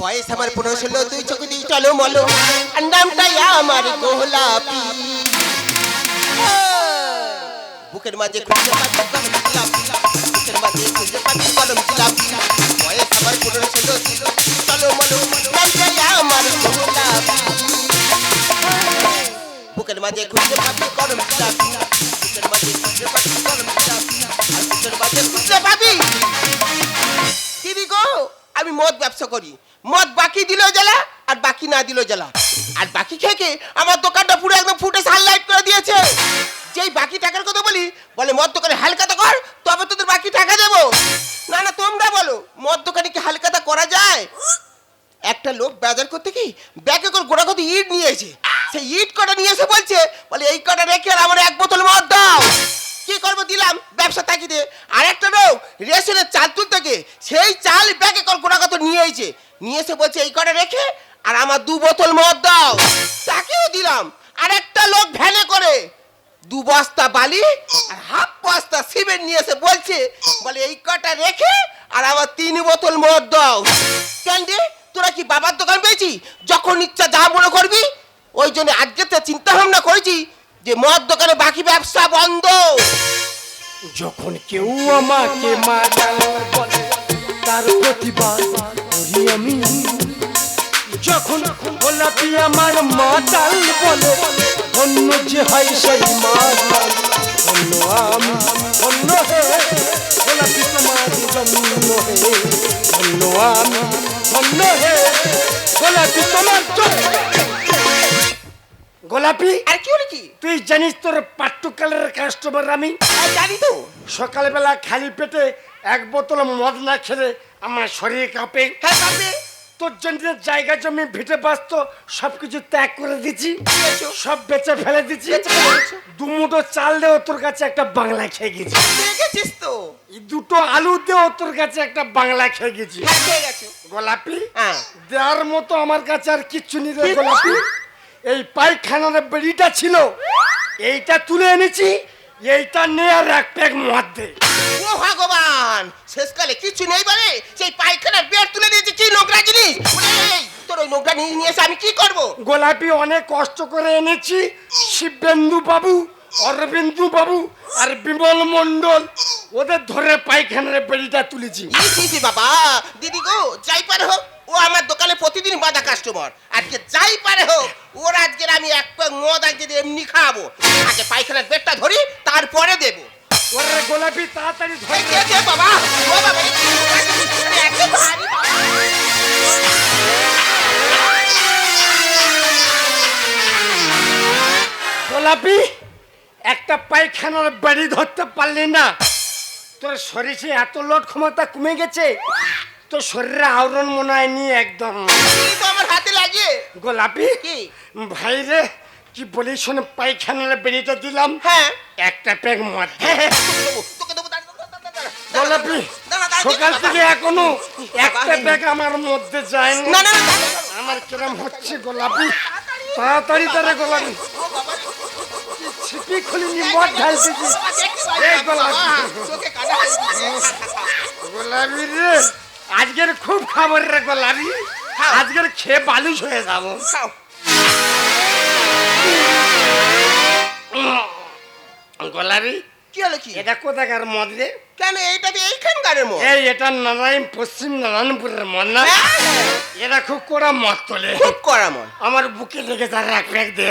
বয়স আমার পনেরো ষোলো তুই চোখে, দিই চলো মলো। আর নামটাই আমার গোলাপি। বুকের মাঝে খুঁজে পাচ্ছি বুকের মাঝে খুঁজে পাচ্ছি কলম জিলাপি। বয়স আমার পনেরো ষোলো, দিই চলো মলো। নামটাই আমার গোলাপি। বুকের মাঝে খুঁজে পাচ্ছি কলম জিলাপি। বুকের মাঝে খুঁজে পাচ্ছি কলম আর বুকের মাঝে খুঁজে পাবি। দিদি গো? আমি মদ ব্যবসা করি। মদ বাকি দিলেও জ্বালা আর বাকি না দিলেও জ্বালা আর বাকি খেয়ে খেয়ে আমার দোকানটা পুরো একদম ফুটে সানলাইট করে দিয়েছে। যেই বাকি টাকার কথা বলি, বলে মদ দোকানে হালকাতা কর, তবে তোদের বাকি টাকা দেবো। না না, তোমরা বলো, মদ দোকানে কি হালকাতা করা যায়? একটা লোক বাজার করতে কি ব্যাগে করে গোড়া কত ইট নিয়েছে সেই ইট কটা নিয়ে এসে বলছে, বলে এই কটা রেখে আর আমার এক বোতল মদ দাও। কি করব দিলাম? ব্যবসা তাকিদে আর একটা লোক রেশনের চাল তুলতে সেই চাল ব্যাগে কত নিয়ে এসেছে নিয়ে এসে বলছে, এই কটা রেখে আর আমার দু বোতল মদ দাও। তাকেও দিলাম। আর একটা লোক ভ্যানে করে দু বস্তা বালি আর হাফ বস্তা সিমেন্ট নিয়ে এসে বলছে, বলে, এই কটা রেখে আর আমার তিন বোতল মদ দাও। কেন রে? তোরা কি বাবার দোকান পেয়েছি যখন ইচ্ছা যা মনে করবি, ওই জন্য আজকে চিন্তা ভাবনা করেছি। যে মদ দোকানে বাকি ব্যবসা বন্ধ। যখন কেউ আমাকে মাতাল বলে, তার প্রতিবাদ করি আমি। যখন গোলাপি আমার মাতাল বলে অন্য যে হয় সেই মাতাল অন্য আমি অন্য হে। গোলাপি তোমার জন্য হে অন্য আমি অন্য হে। গোলাপি তোমার জন্য গোলাপি? আর কি হলো কি? তুই জানিস তোর পাট্টুকালের কাস্টমার আমি? জানি তো। সকালবেলা খালি পেটে এক বোতল মদ না খেলে আমার শরীর কাঁপে। হ্যাঁ পাবে তোর জন্য জায়গা জমি ভিটে বাস্ত ত্যাগ করে দিচ্ছি সব বেচে ফেলে দিচ্ছি দুমুটো চাল দেও তোর কাছে একটা বাংলা খেয়ে গেছি। দেখেছিস তো? দুটো আলু দেও তোর কাছে একটা বাংলা খেয়ে গেছি। হ্যাঁ গোলাপি? হ্যাঁ। দেওয়ার মতো আমার কাছে আর কিচ্ছু নেই গোলাপি। এই পায়খানার বেড়িটা ছিল। এইটা তুলে এনেছি এইটা নে আর এক প্যাক মদ দে। ও ভগবান শেষকালে কিছু নেই বলে সেই পায়খানার বেড তুলে দিয়েছে। কি নোংরা জিনিস? তোর ওই নোংরা নিয়ে নিয়ে এসে আমি কি করব? গোলাপি অনেক কষ্ট করে এনেছি শিবেন্দু বাবু অরবিন্দু বাবু আর বিমল মন্ডল ওদের ধরে পায়খানার বেড়িটা তুলেছি। বাবা দিদি গো যাই পারে। হোক ও আমার দোকানে প্রতিদিন বাধা কাস্টমার আজকে যাই পারে হোক ওর আজকে আমি এক প্যাক মদ আজকে এমনি খাওয়াবো আগে পায়খানার বেডটা ধরি তারপরে দেবো। ওরে গোলাপি তাড়াতাড়ি ধরে দে, দে বাবা ও বাবা এই কি নোংরা জিনিস? আরে এত ভারী গোলাপি একটা পায়খানার বাড়ি ধরতে পারলি না। তোর শরীরে এত লোড ক্ষমতা কমে গেছে। তোর শরীরে আওরণ মনে হয় নি একদম। এই তো আমার হাতে লাগে? গোলাপি? কি? ভাই রে কি বলি শোনে পায়খানার বেরিটা দিলাম। হ্যাঁ। একটা প্যাক মদ তোকে দেবো দাঁড়া, দাঁড়া, দাঁড়া, দাঁড়া, দাঁড়া, গোলাপি দাঁড়া, দাঁড়া, সকাল থেকে এখনও একটা ব্যাগ আমার মধ্যে যায়নি। না না না দাঁড়া, দাঁড়া, আমার কিরম হচ্ছে গোলাপি। তাড়াতাড়ি তারা গোলাপি। ছিপি খুলিনি মদ ঢালতেছি এই গোলাপি। চোখে হাসি। গোলাপি রে। আজকের খুব খাবার রে গোলাপি আজকের খেয়ে বালুস হয়ে যাব। গোলাপি কি হলো কি? এটা কোথাকার মদ রে? কেন এইটা এইখানকারের মত এই এটা নারায়ণ পশ্চিম নারায়ণপুরের মদ না? এরা খুব কড়া মদ তোলে। খুব করা মন আমার বুকে লেগে তার এক প্যাক দে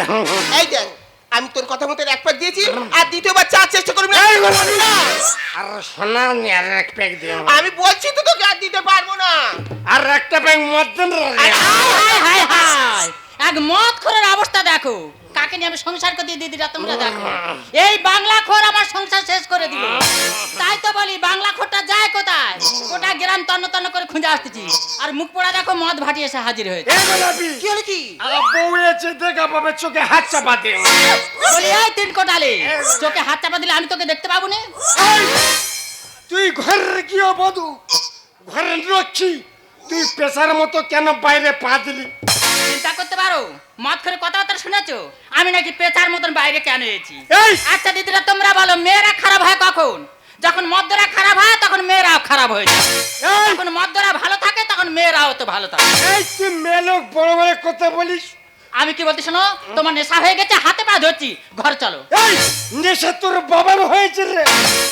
এই দেখ আমি তোর কথা মতো এক প্যাক দিয়েছি আর দ্বিতীয়বার চার চেষ্টা করবি না। আর সোনা নে আর এক প্যাক দিও আমি বলছি তো তোকে আর দিতে পারব না। আর একটা প্যাক মদ দেন রে। হায় হায় হায় হায় এক মদ খোরের অবস্থা দেখো। কাকে নিয়ে আমি সংসার করে দিয়ে দিদিরা তোমরা দেখো। এই বাংলা খোর আমার সংসার শেষ করে দিল। তাই তো বলি বাংলা খোরটা যায় কোথায়? গোটা গ্রাম তন্ন তন্ন করে খুঁজে আসতেছি। আর মুখ পোড়া দেখো মদ ভাটি এসে হাজির হয়েছে। কি হলো কি? বউ এসে দেখা পাবে চোখে হাত চাপা দে বলি এই তিন কোটালে চোখে হাত চাপা দিলে আমি তোকে দেখতে পাবো না। তুই ঘরের কি বধু ঘরের রক্ষী তুই পেশার মতো কেন বাইরে পা দিলি? চিন্তা করতে পারো? মদ করে কথাবার্তা শুনেছো? আমি নাকি পেচার মতন বাইরে কেন এসেছি? আচ্ছা দিদিরা তোমরা বলো মেয়েরা খারাপ হয় কখন? যখন মদ্যরা খারাপ হয় তখন মেয়েরাও খারাপ হয়ে যায়। যখন মদ্যরা ভালো থাকে তখন মেয়েরাও তো ভালো থাকে। এই তুই মেয়ে লোক বড় বড় কথা বলিস? আমি কি বলতে শোনো? তোমার নেশা হয়ে গেছে হাতে পা ধরছি। ঘর চলো। এই নেশা তোর বাবার হয়েছে রে।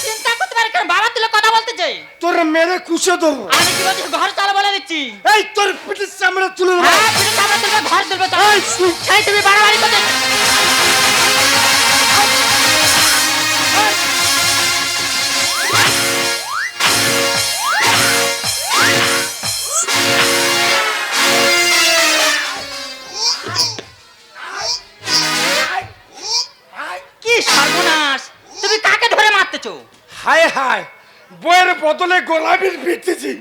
চিন্তা করতে পারে কেন বাবা তুলে কথা বলতে চাই তোর মেরে কুচে দেবো আমি কি বলছি ঘর চলো বলে দিচ্ছি। এই তোর পিঠের চামড়া তুলে দেবো হ্যাঁ পিঠে চামড়া তুলে ঘর তুলবে চলো। এই, তুমি বাড়াবাড়ি করতে গোলাপির পিটেছি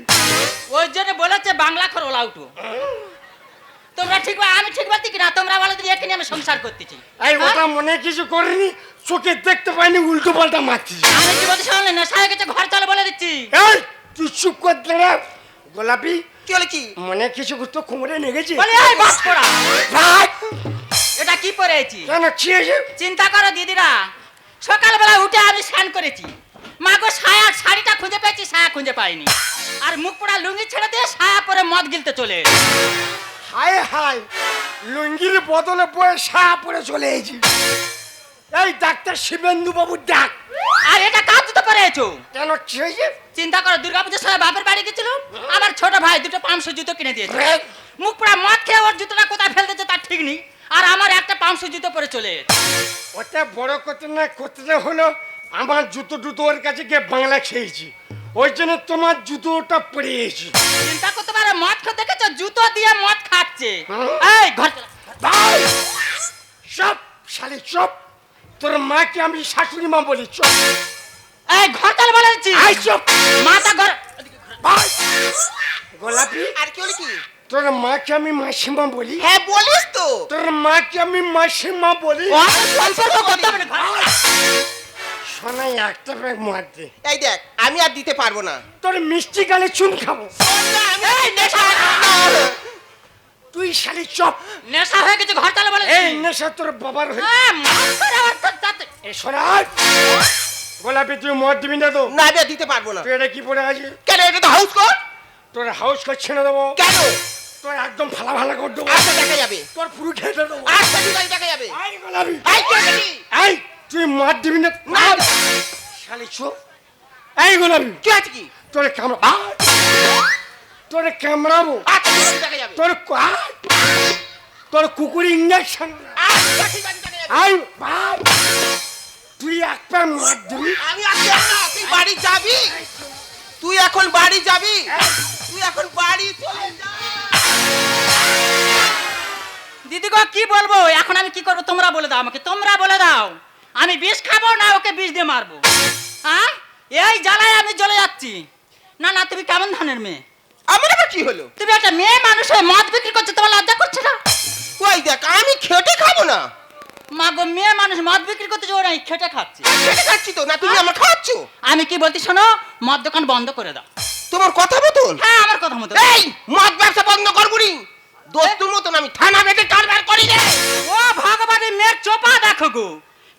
ওই জন্য বলেছে বাংলা খর ওলা উঠো। তোমরা ঠিক আমি ঠিক বলছি কিনা তোমরা বলো যে এখানে আমি সংসার করতেছি। এই ওটা হ্যাঁ? মনে কিছু করিনি চোখে দেখতে পাইনি উল্টো পাল্টা মারছিস। আমি কি বলছি শুনলে নেশা হয়ে গেছে ঘর চলো বলে দিচ্ছি। এই তুই চুপ করতে রে গোলাপি কি হলো কি? মনে কিছু তো কোমরে নেগেছে বলে এই বাস পড়া। ভাই, এটা কি পরেছি কেন চিন্তা করো দিদিরা। সকালবেলা উঠে আমি স্নান করেছি। খুঁজে পেয়েছি সায়া খুঁজে পাইনি। আর মুখ পোড়া লুঙ্গি ছেড়ে দিয়ে সায়া পরে মদ গিলতে চলে। হায় হায় লুঙ্গির বদলে বয়ে সা পরে চলে এসেছি। এই ডাক্তার শিবেন্দু বাবুর ডাক। আর এটা কাজ তো পরেছো? কেন খেয়েছে চিন্তা করো দুর্গাপূজার সময় বাপের বাড়ি গেছিল আমার ছোট ভাই দুটো পাঁচশো জুতো কিনে দিয়েছে। মুখ পোড়া মদ খেয়ে ওর জুতোটা কোথায় ফেলতেছে তার ঠিক নেই। আর আমার একটা পাঁচশো জুতো পরে চলে। ওটা বড় করতে না করতে হলো? আমার জুতো জুতো ওর কাছে গিয়ে বাংলা খেয়েছি। ওই জন্য তোমার জুতোটা পরিয়েছি চিন্তা করতে পারো মদ খেতে দেখেছ? জুতো দিয়ে মদ খাচ্ছে। হুম। এই ঘর চলো। ভাই সব শালি চপ। তোর মাকে আমি শাশুড়ি মা বলি চপ। এই ঘর চলো বলে দিচ্ছি। আই চপ। মাথা ঘর ভাই। গোলাপি। আর কি হলো কি? তোর মাকে আমি মাসিমা বলি। হ্যাঁ বলিস তো। তোর মাকে আমি মাসিমা বলি। সম্পর্ক করতে হবে শোনাই একটা ব্যাগ মার দে। এই দেখ আমি আর দিতে পারব না। তোর মিষ্টি গালে চুন খাব। তুই শালি চপ। নেশা হয়ে গেছে ঘর চলো বলে এই নেশা তোর বাবার হয়ে এ গোলাপি তুই মদ দিবি না তো? না আর দিতে পারব না। তুই এটা কি পড়ে আছিস কেন এটা তো হাউস কোট তোর হাউস করে ছেড়ে দেবো। কেন? তোর একদম ফালা ফালা করে দেবো। আচ্ছা দেখা যাবে। তোর পুরো খেতে দেবো। আচ্ছা ঠিক আছে দেখা যাবে। আই গোলাপি। এটা কি? এই তুই মদ দিবি না শালি চোপ এই গোলাপি। কি আছে কি? তোর কামড়া তোর কামড়াবো। আচ্ছা তোর তোর কুকুর ইঞ্জেকশন আচ্ছা আই ভাই। তুই দিবি। আমি আর দেব না তুই বাড়ি যাবি? তুই এখন বাড়ি যাবি? তুই এখন বাড়ি চলে যা। দিদি গো কি বলব? এখন আমি কি করব? তোমরা বলে দাও আমাকে তোমরা বলে দাও। আমি বিষ খাব না ওকে বিষ দিয়ে মারবো। হ্যাঁ? এই জ্বালায় আমি জ্বলে যাচ্ছি। না না তুমি কেমন ধানের মেয়ে? আমার আবার কি হলো? তুমি একটা মেয়ে মানুষ হয়ে মদ বিক্রি করছ তোমার লজ্জা করছে না? ওই দেখ আমি খেটে খাব না। মা গো মেয়ে মানুষ মদ বিক্রি করতে যাব না খেটে খাচ্ছে। খেটে খাচ্ছি তো না তুমি আমার খাওয়াচ্ছ? আমি কি বলতে শোনো মদ দোকান বন্ধ করে দাও। তোমার কথা মতন? হ্যাঁ আমার কথা মতো এই মদ ব্যবসা বন্ধ করবুনি। দোস্তুর মতন আমি থানা বেঁধে কারবার করি রে। ও ভগবানের মেয়ের চোপা দেখো গো।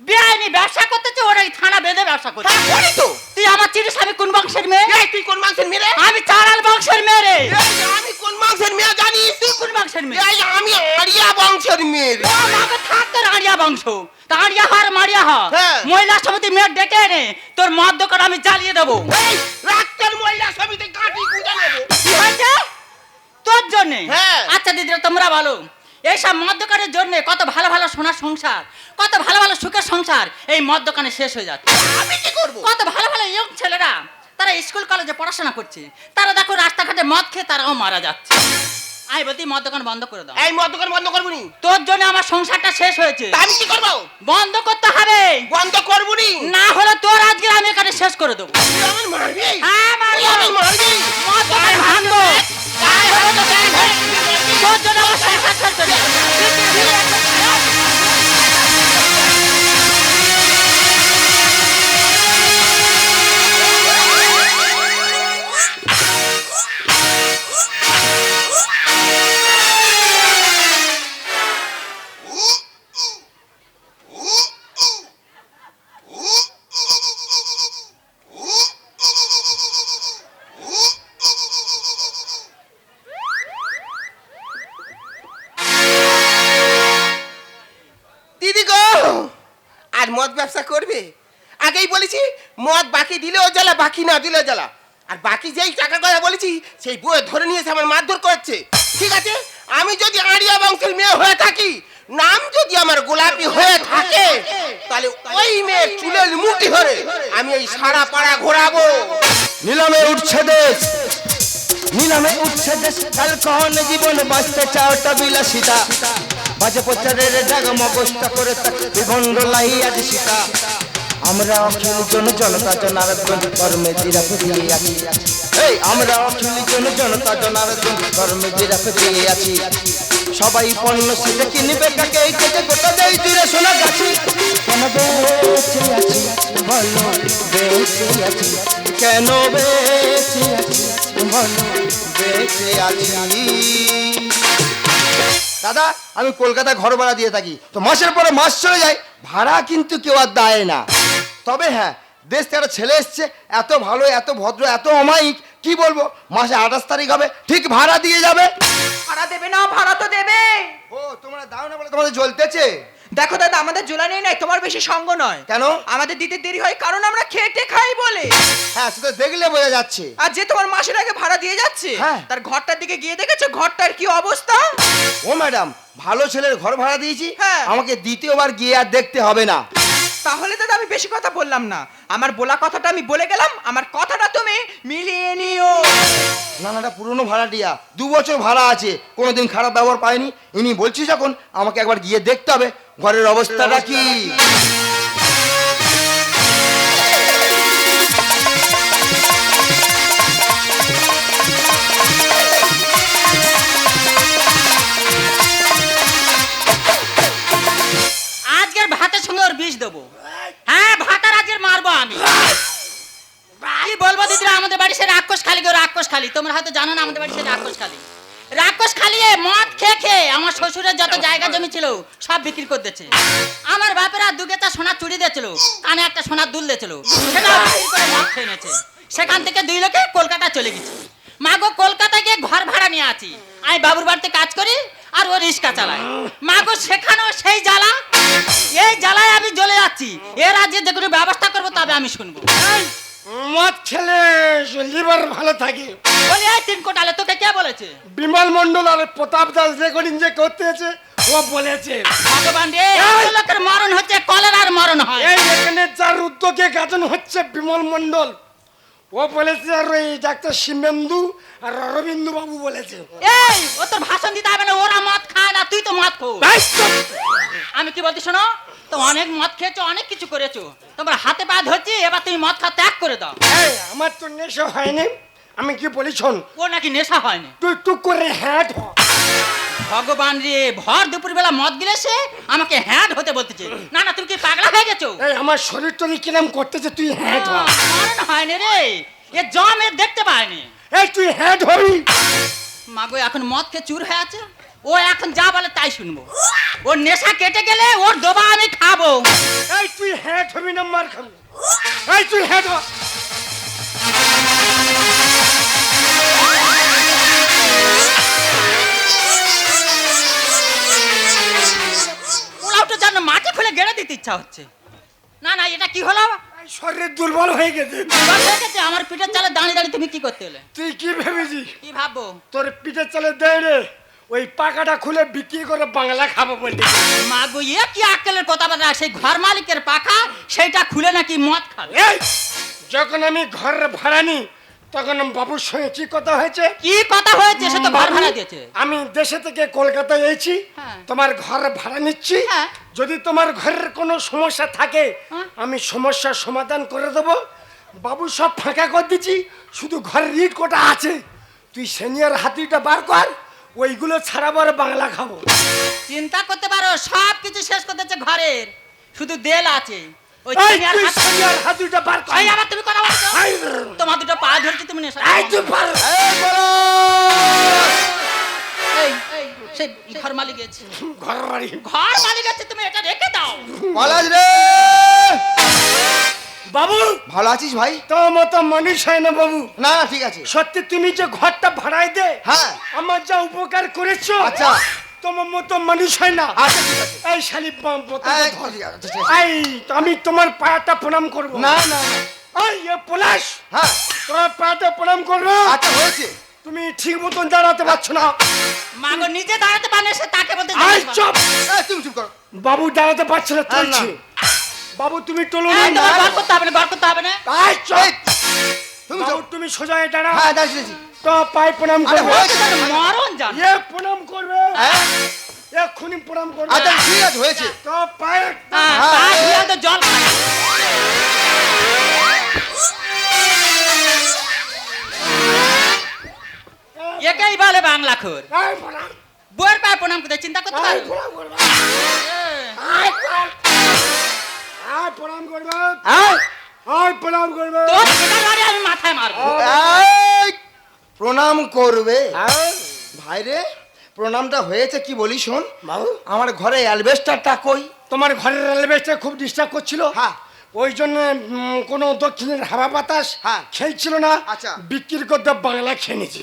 বেআইনি ব্যবসা করতেছে ওরা এই থানা বেঁধে ব্যবসা করছে। করি তো। তুই আমার চিনিস আমি কোন বংশের মেয়ে? এই তুই কোন মাংসের মেয়ে রে? আমি চারাল বংশের মেয়ে রে। এই আমি কোন মাংসের মেয়ে জানিস? তুই কোন বংশের মেয়ে? এই আমি আরিয়া বংশের মেয়ে রে। আমাকে থাক তোর আড়িয়া বংশ। তা আড়িয়া হার মারিয়া হা। হ্যাঁ। মহিলা সমিতি মেয়ের ডেকে এনে তোর মদ দোকান আমি জ্বালিয়ে দেবো। এই মহিলা সমিতি কাটি কুজা নেব। কি হয়েছে? তোর জন্য? হ্যাঁ। আচ্ছা দিদিরা তোমরা বলো। এইসব মদ দোকানের জন্য কত ভালো ভালো সোনার সংসার কত ভালো ভালো সুখের সংসার এই মদ দোকানে শেষ হয়ে যাচ্ছে। আমি কি করব? কত ভালো ভালো ইয়ং ছেলেরা তারা স্কুল কলেজে পড়াশোনা করছে তারা দেখো রাস্তাঘাটে মদ খেয়ে তারাও মারা যাচ্ছে। আই বলতি মদ দোকান বন্ধ করে দাও। এই মদ দোকান বন্ধ তোর জন্য আমার সংসারটা শেষ হয়েছে। আমি কি করব? বন্ধ করতে হবে। বন্ধ করবুনি না। হলে তোর আজকে আমি এখানে শেষ করে দেবো। আমার মারবি? হ্যাঁ, মদ দোকান ভাঙবো। তোর সংসার মদ ব্যবসা করবে? আগেই বলেছি, মদ বাকি দিলেও জ্বালা, বাকি না দিলেও জ্বালা। আর বাকি যেই টাকার কথা বলেছি, সেই বইয়ে ধরে নিয়েছে, আমার মারধর করছে। ঠিক আছে? আমি যদি আড়িয়া বংশের মেয়ে হয়ে থাকি, নাম যদি আমার গোলাপি হয়ে থাকে, তাহলে ওই মেয়ের চুলের মুঠি ধরে আমি এই সারা পাড়া ঘোরাবো। নিলামে উঠছে দেশ। নিলামে উঠছে দেশ। কাল জীবন বাঁচতে চাওটা বিলাসিতা। বাজে প্রচারের ডাগ মগজটা করে বিভণ্ড লাই আজ সীতা। আমরা অখিল জন জনতা জনার্দন কর্মে জিরাফ দিয়ে আছি। এই, আমরা অখিল জন জনতা জনার্দন কর্মে জিরাফ দিয়ে আছি। সবাই পণ্য সেটা কিনবে কাকে? এই কেটে গোটা দেয় দূরে শোনা গাছি। কেন বেঁচে আছি? বলো বেঁচে আছি। কেন বেঁচে আছি? বলো বেঁচে আছি। দাদা আমি কলকাতা ঘর ভাড়া দিয়ে থাকি। তো মাসের পরে মাস চলে যায় ভাড়া কিন্তু কেউ আর দেয় না। তবে হ্যাঁ দেশ থেকে একটা ছেলে এসছে এত ভালো এত ভদ্র এত অমায়িক কি বলব? মাসে আঠাশ তারিখ হবে ঠিক ভাড়া দিয়ে যাবে। ভাড়া দেবে না ভাড়া তো দেবে। ও তোমরা দাও না বলে তোমাদের জ্বলতেছে? দেখো দাদা আমাদের জোলানি নাই তোমার বেশি সঙ্গ নয়। কেন? আমাদের দিতে দেরি হয় কারণ আমরা খেটে খাই বলে। হ্যাঁ সেটা দেখলে বোঝা যাচ্ছে। আর যে তোমার মাসের আগে ভাড়া দিয়ে যাচ্ছে হ্যাঁ। তার ঘরটার দিকে গিয়ে দেখেছ? ঘরটার কি অবস্থা? ও ম্যাডাম ভালো ছেলের ঘর ভাড়া দিয়েছি হ্যাঁ। আমাকে দ্বিতীয়বার গিয়ে আর দেখতে হবে না। তাহলে দাদা আমি বেশি কথা বললাম না। আমার বলা কথাটা আমি বলে গেলাম আমার কথাটা তুমি মিলিয়ে নিও। না না পুরনো ভাড়াটিয়া দু বছর ভাড়া আছে কোনোদিন খারাপ ব্যবহার পায়নি ইনি বলছি যখন আমাকে একবার গিয়ে দেখতে হবে। ঘরের অবস্থাটা কি? বিষ দেবো। হ্যাঁ ভাতার আজকের মারবো আমি। কি বলব দিদিরা? আমাদের বাড়ি সে রাক্ষস খালি গো, রাক্ষস খালি। তোমরা হয়তো জানো না আমাদের বাড়ি সে রাক্ষস খালি। রাক্ষস খালিয়ে মদ খেয়ে খেয়ে আমার শ্বশুরের যত জায়গা জমি ছিল, সব বিক্রি করে দিয়েছে। আমার বাপেরা দু গেতা সোনার চুড়ি দিয়েছিল, কানে একটা সোনার দুল দিয়েছিল সেটা বিক্রি করে মদ খেয়ে নিয়েছে। সেখান থেকে দুই লোকে কলকাতা চলে গেছে। মা গো কলকাতায় গিয়ে ঘর ভাড়া নিয়ে আছি। আমি বাবুর বাড়িতে কাজ করি আর ও রিক্সা চালায়। মা গো সেখানেও সেই জ্বালা, এই জ্বালায় আমি জ্বলে যাচ্ছি। এর আজকে যে কোনো ব্যবস্থা করব তবে আমি শুনব। মদ খেলে লিভার ভালো থাকে। বলি এই তিন কোটালে তোকে কে বলেছে? বিমল মন্ডল আর প্রতাপ দাস রেকর্ডিং যে করতেছে ও বলেছে। ভগবান রে লোকের মরণ হচ্ছে কলেরার মরণ হয়। এই এখানে যার উদ্যোগে গাজন হচ্ছে বিমল মন্ডল ও বলেছে আর ওই ডাক্তার শিবেন্দু আর অরবিন্দু বাবু বলেছে। এই ও তোর ভাষণ দিতে হবে না ওরা মদ খায় না তুই তো মদ খো আমি কি বলছি শোনো তো অনেক মদ খেয়েছো অনেক কিছু করেছ। তোমার হাতে পা ধরছি এবার তুমি মদ খা ত্যাগ করে দাও। এই আমার তো নেশা হয়নি। আমি কি বলি শোন। ও নাকি নেশা হয়নি। তুই টুক করে হ্যাট হ। ভগবান রে ভর দুপুর বেলা মদ গিলে সে আমাকে হ্যাট হতে বলতেছে। না না তুমি কি পাগলা হয়ে গেছো? এই আমার শরীর টরি কিরম করতেছে তুই হ্যাট হ। মরণ হয়নি রে। এ জম এ দেখতে পায়নি। এই তুই হ্যাট হবি মাগো এখন মদ খেয়ে চুর হয়ে আছে? ও এখন যা বলে তাই শুনব। ওর নেশা কেটে গেলে ওর দোবা আমি খাব। এই তুই হ্যাট হবি না মার খাবি। এই তুই হ্যাট হ। ওরাও তো জানো মাটি ফেলে গেড়ে দিতে ইচ্ছা হচ্ছে। না না এটা কি হলো? শরীর দুর্বল হয়ে গেছে। এবার হয়ে গেছে, আমার পিঠের চালে দাঁড়িয়ে দাঁড়িয়ে তুমি কি করতে হলে তুই কি ভেবেছিস? কি ভাববো? তোর পিঠে চালে দেয় রে। ওই পাকাটা খুলে বিক্রি করে বাংলা খাব বলতে মা গো ইয়ে কি আক্কেলের কথা বাদা সেই ঘর মালিকের পাখা সেইটা খুলে নাকি মদ খাবে? যখন আমি ঘর ভাড়া নিই তখন বাবুর সঙ্গে কি কথা হয়েছে? কি কথা হয়েছে? সে তো ঘর ভাড়া দিয়েছে। আমি দেশে থেকে কলকাতায় এসেছি হ্যাঁ। তোমার ঘর ভাড়া নিচ্ছি। হ্যাঁ। যদি তোমার ঘরের কোনো সমস্যা থাকে হ্যাঁ। আমি সমস্যার সমাধান করে দেবো। বাবু সব ফাঁকা করে দিচ্ছি শুধু ঘরের ইট কোটা আছে। তুই সিনিয়র হাতিটা বার কর ওইগুলো ছাড়াবার বাংলা খাব। চিন্তা করতে পারো সব কিছু শেষ করতেছে ঘরের। শুধু দেল আছে। ওই চিনি আর হাত- সিনিয়র বার কর। এই আবার তুমি কথা বলছো? এই, তোমার দুটো পা ধরছি তুমি নেশা এই তুই পার এই বলো! এই এই সেই ঘর মালিক গেছে ঘর বাড়ি ঘর মালিক আছে তুমি এটা রেখে দাও। পলাশ রে! বাবু! ভালো আছিস ভাই? তোর মতো মানুষ হয় না বাবু। না ঠিক আছে। সত্যি তুমি যে ঘরটা ভাড়ায় দে হ্যাঁ। আমার যা উপকার করেছ আচ্ছা। তোমার মতো মানুষ হয় না। আচ্ছা এই শালি এই, আমি তোমার পায়াটা প্রণাম করব। না না। এই এ পলাশ। হ্যাঁ। তোমার পায়াটা প্রণাম করব। আচ্ছা হয়েছে। তুমি ঠিক মতন দাঁড়াতে পারছ না। মাগো নিজে দাঁড়াতে পারে সে তাকে বলতে চুপ। এই, তুমি চুপ করো। বাবু দাঁড়াতে পারছ না না, চলছে। না। বাবু তুমি টলো এই, তোমার ঘর করতে হবে না ঘর করতে হবে না। আই চুপ তুমি বাবু তুমি সোজা হয়ে দাঁড়াও হ্যাঁ দাঁড়িয়েছি তো পায়ে প্রণাম আরে করবে। মরণ জান। এ প্রণাম করবে। হ্যাঁ। এক্ষুনি প্রণাম করবে। আচ্ছা ঠিক আছে হয়েছে। তো পায়ে হ্যাঁ, হ্যাঁ, এ- তো জল খায়। একেই বলে বাংলা খোর। বইয়ের পায়ে প্রণাম করতে চিন্তা করতে পারো? প্রণাম করবে। প্রণাম করবে। হ্যাঁ প্রণাম করবে আমি মাথায় মারবো। প্রণাম করবে। হ্যাঁ ভাই প্রণামটা হয়েছে কি বলি শোন? বাবু। আমার ঘরে অ্যালবেস্টারটা কই? তোমার ঘরের রেলওয়েটা খুব ডিস্টার্ব করছিল। হ্যাঁ। ওই জন্য কোনো দক্ষিণের হাওয়া বাতাস হ্যাঁ। খেলছিল না। আচ্ছা। বিক্রি করতে বাংলা খেয়ে নিয়েছি।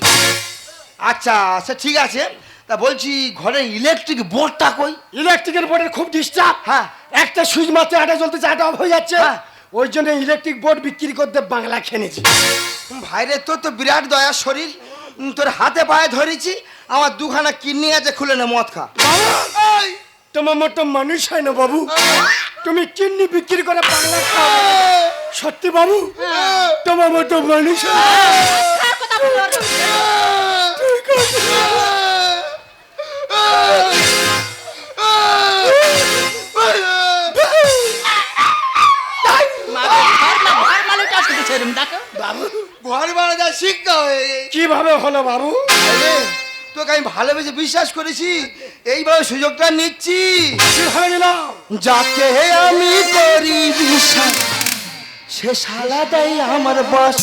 আচ্ছা আচ্ছা ঠিক আছে। তা বলছি ঘরে ইলেকট্রিক বোর্ডটা কই? ইলেকট্রিকের বোর্ডের খুব ডিস্টার্ব হ্যাঁ। একটা সুইচ মারতে আটা জ্বলতে আটা অফ হয়ে যাচ্ছে। হ্যাঁ। ওই জন্য ইলেকট্রিক বোর্ড বিক্রি করতে বাংলা খেয়ে নিয়েছি ভাইরে তোর তো বিরাট দয়ার শরীর। তোর হাতে পায়ে ধরেছি আমার দুখানা কিডনি আছে খুলে না মদ খা। এই, তোমার মতো মানুষ হয় না বাবু। তুমি কিডনি বিক্রি করে বাংলা খাও। সত্যি বাবু তোমার মতো মানুষ হয় কথা ঘর বাড়া শিক্ষা কীভাবে হলো বাবু? তোকে আমি ভালোবেসে বিশ্বাস করেছি। এইভাবে সুযোগটা নিচ্ছি। কীভাবে নিলাম? যাকে আমি করি বিশ্বাস সে দেয় আমার বাস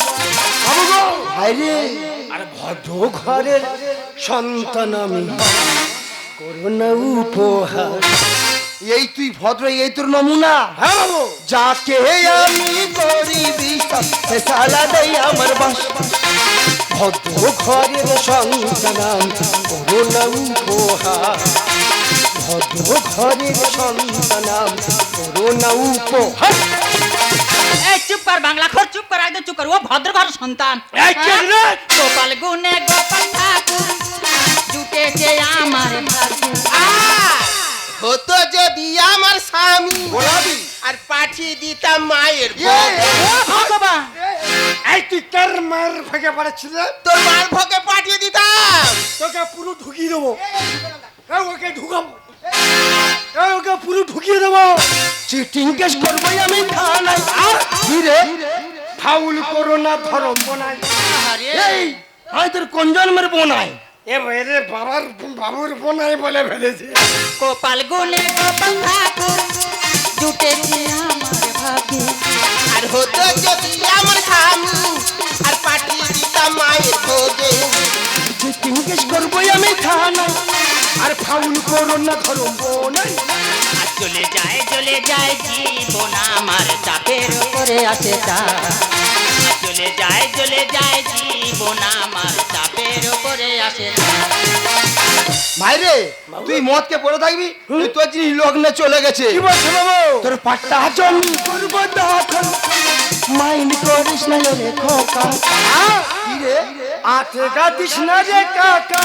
বাবু গো! ভাইরে আর ভদ্র ঘরের সন্তান আমি। করোনা উপহার। এই তুই ভদ্র এই তোর নমুনা। হ্যাঁ বাবু। যাকে আমি করি বিশ্বাস সে শালা দেয় আমার বাস। ভদ্র ঘরের সন্তান আমি করোনা উপহার। ভদ্র ঘরের সন্তান আমি করোনা উপহার। এই চুপ কর বাংলা খোর চুপ কর একদম চুপ কর। ও ভদ্র ঘর সন্তান। এই কে রে? গোপাল গুনে গোপাল ঠাকুর। জুটেছে আমার। ভাগ্য হতো যদি আমার স্বামী গোলাপি। আর পাঠিয়ে দিতাম মায়ের ইয়ে। ও ভগবান এই তুই কার মায়ের ভাগে পাঠাচ্ছিল তোর মার ভোগে পাঠিয়ে দিতাম। তোকে পুরো ঢুকিয়ে দেবো। এই ওকে ঢুকাবো। এই ওকে পুরো ঢুকিয়ে দেবো। চিটিং কেস করবই আমি থানায়। আর ধীরে ফাউল করো না ধরো বোনাই আরে এই তোর কোন জন্মের বোনাই এবারে বাবার বাবুর বোনাই বলে ফেলেছে। গোপাল গুনে গোপাল ঠাকুর জুটেছে আমার ভাগ্য আর হতো যদি আমার স্বামী আর পাঠিয়ে দিতাম মায়ের ভোগে কেস করবই আমি থানায় আর ফাউল করো না ধরো বোনাই আর চলে যায় চলে যায় জীবন আমার চাপের উপরে আসে তা। চলে যায় চলে যায় জীবন আমার চাপের উপরে আসে তা ভাইরে তুই মদকে পড়ে থাকবি? তুই তোর জিনিস লগ্নে চলে গেছে। কি বলছো বাবু? তোর পাট্টা জমি করব দখল মাইন্ড করিস না রে খোকা। কি রে আতে গাতিস না রে কাকা।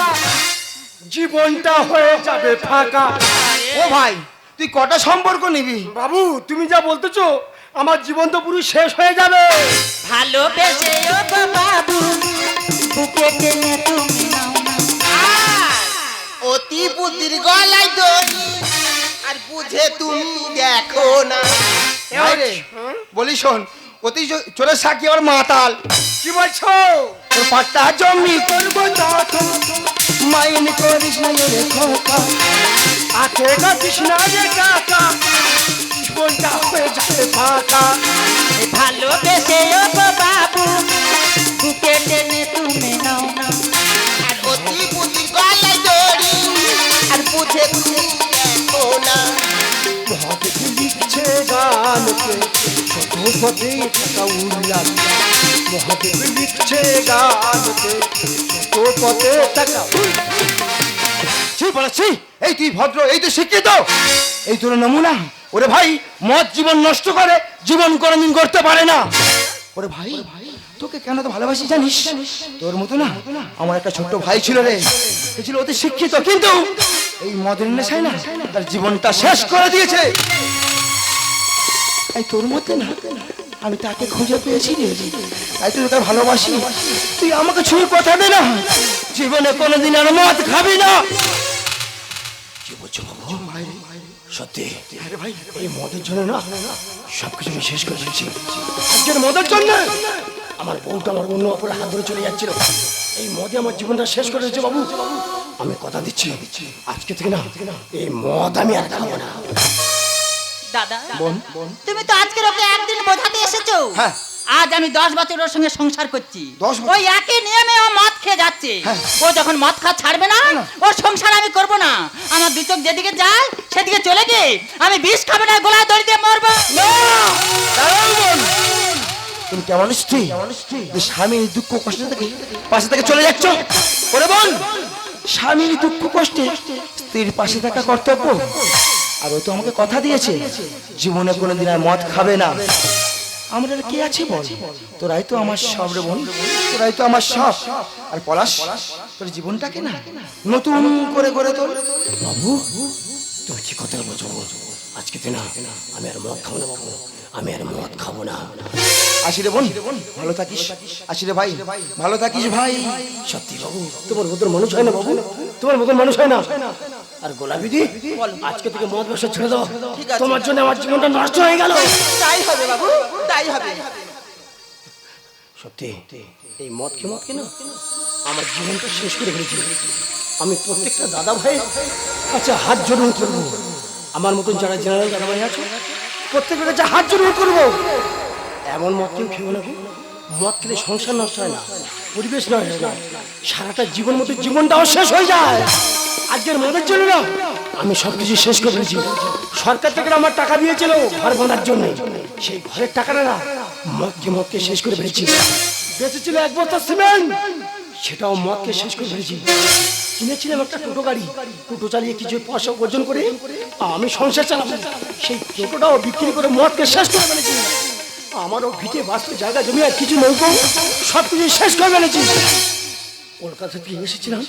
জীবনটা হয়ে যাবে ফাঁকা। ও ভাই তুই কটা সম্পর্ক নিবি? বাবু তুমি যা বলতেছো আমার জীবন তো পুরো শেষ হয়ে যাবে। ভালোবেসে বুকে টেনে তুমি নাও না। অতি বুদ্ধির গলায় দড়ি আর বুঝে তুমি দেখো না। বলি শোন অতি চ- চলে সাকি আমার মাতাল। কি বলছো? তোর পাট্টা জমি করব মাইন্ড করিস না রে খোকা। না কাকা জীবনটা হয়ে যাবে ফাঁকা। ভালোবেসে ও বাবু বুকে টেনে তুমি লিখছে গানকে ছোট পথে থাকা উল্লাস মহাদেব লিখছে থাকা এই তুই ভদ্র, এই তো শিক্ষিত। এই তোর নমুনা, ওরে ভাই, মদ জীবন নষ্ট করে, জীবন করতে পারে না। ওরে ভাই, তোকে কেন তো ভালোবাসি জানিস? তোর মতো না, আমার একটা ছোট্ট ভাই ছিল রে। সে ছিল অতি শিক্ষিত, কিন্তু এই মদের নেশায় না, তার জীবনটা শেষ করে দিয়েছে। এই তোর মধ্যে না আমি তাকে খুঁজে পেয়েছি রে। তাই তুই তোকে ভালোবাসি। তুই আমাকে ছুঁয়ে কথা দে না। জীবনে কোনোদিন আর মদ খাবি না। কি বলছো বাবু? সত্যি? আরে ভাই এই মদের জন্য না সবকিছু আমি শেষ করে ফেলছি আজকের মদের জন্য? আমার বউটা আমার অন্য অপরে হাত ধরে চলে যাচ্ছিল। এই মদে আমার জীবনটা শেষ করে দিয়েছে বাবু। আমি কথা দিচ্ছি। আজকে থেকে না এই মদ আমি আর খাব না। দাদা। তুমি তো আজকের ওকে একদিন বোঝাতে এসেছ। হ্যাঁ। আজ আমি দশ বছর ওর সঙ্গে সংসার করছি। ওই একই নিয়মে ও মদ খেয়ে যাচ্ছে। হ্যাঁ। ও যখন মদ খাওয়া ছাড়বে না ওর সংসার আমি করব না। আমার দু চোখ যেদিকে যায় সেদিকে চলে আমি বিষ খাবে না গোলায় দড়ি দিয়ে মরবো। তুমি কেমন স্ত্রী? স্বামীর দুঃখ কষ্ট থেকে পাশে থেকে চলে যাচ্ছ? ওরে বোন স্বামীর দুঃখ কষ্টে স্ত্রীর পাশে থাকা কর্তব্য? আর ও তো আমাকে কথা দিয়েছে। জীবনে কোনোদিন আর মদ খাবে না। আমরা আর কে আছে বল? তোরাই তো আমার সব রে বোন তোরাই তো আমার সব। আর পলাশ তোর জীবনটাকে না নতুন করে করে তোর বাবু তুমি কি কথা বলছো? আজকে তো না আমি আর মদ খাব না আমি আর মদ খাব না। আসি রে বোন ভালো থাকিস। আসি রে ভাই ভালো থাকিস ভাই। সত্যি বাবু তোমার মতন মানুষ হয় না বাবু। তোমার মতন মানুষ হয় না। আর গোলাপি দি আজকে থেকে মদ ব্যবসা ছেড়ে দাও তোমার জন্য আমার জীবনটা নষ্ট হয়ে গেল। তাই হবে বাবু তাই হবে। সত্যি এই মদ কে মদ না আমার জীবনটা শেষ করে ফেলেছি। আমি প্রত্যেকটা দাদা ভাই আচ্ছা হাত জড়িয়ে করব। আমার মতন যারা জেনারেল দাদা ভাই আছে প্রত্যেকের কাছে হাত জড়িয়ে করব। এমন মদ কেউ খেয়ে না মদ খেলে সংসার নষ্ট হয় না পরিবেশ নষ্ট হয় না। সারাটা জীবন মতো জীবনটাও শেষ হয়ে যায়। আজকের মদের জন্য না আমি সব কিছু শেষ করে ফেলেছি সরকার থেকে আমার টাকা দিয়েছিল ঘর বানার জন্য। সেই ঘরের টাকাটা না মদকে মদকে শেষ করে ফেলেছি। বেঁচেছিল এক বস্তা সিমেন্ট। সেটাও মদকে শেষ করে ফেলেছি। কিনেছিলাম একটা টোটো গাড়ি। টোটো চালিয়ে কিছু পয়সা উপার্জন করে আমি সংসার চালাবো। সেই টোটোটাও বিক্রি করে মদকে শেষ করে ফেলেছি। আমারও ভিটে বাস্তব জায়গা জমি আর কিছু নৌকো সব কিছু শেষ করে ফেলেছি। কলকাতা থেকে এসেছিলাম।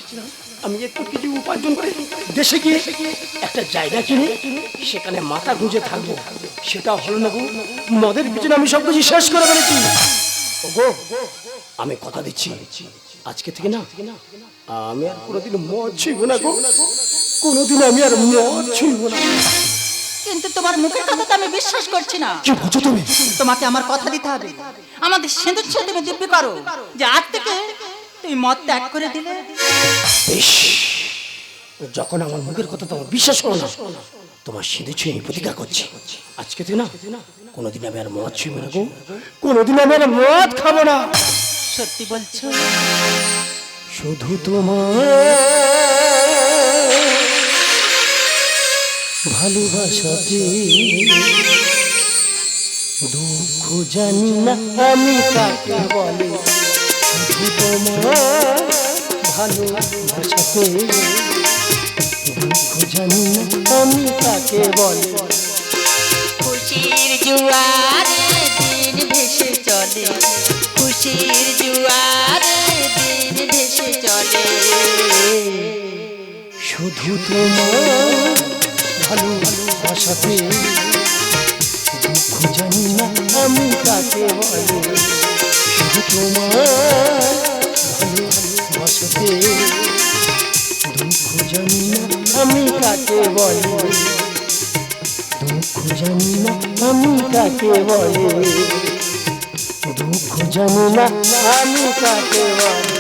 আমি একটু কিছু উপার্জন করে দেশে গিয়ে একটা জায়গা কিনে সেখানে মাথা গুঁজে থাকব। সেটা হলো না গো মদের পিছনে আমি সব কিছু শেষ করে ফেলেছি। ওগো আমি কথা দিচ্ছি। আজকে থেকে না আমি আর কোনোদিন মদ ছুঁইব না গো। কোনোদিন আমি আর মদ ছুঁইব না কিন্তু তোমার মুখের কথা তো আমি বিশ্বাস করছি না। কি বলছো তুমি? তোমাকে আমার কথা দিতে হবে। আমাদের সিঁদুর ছেড়ে তুমি দিব্যি করো। যে আজ থেকে তুমি মদ ত্যাগ করে দিলে? বেশ যখন আমার মুখের কথা তোমার বিশ্বাস করো না তোমার সিঁদুর ছুঁয়ে প্রতিজ্ঞা করছি। আজকে তুই না কোনোদিন আমি আর মদ ছুঁইব না কোনোদিন আমি আর মদ খাব না। সত্যি বলছো? শুধু তোমার ভালোবাসাতে দুঃখ জানি না আমি কাকে বলে। তোমার ভালোবাসাতে দুঃখ জানি আমি কাকে বলে খুশির জুয়ারে দিন ভেসে চলে। খুশির শুধু তোমার ভালোবাসাতে দুঃখ জানি না আমি কাকে বলে দুঃখ জানি না আমি কাকে বলে দুঃখ আমি কাকে বলে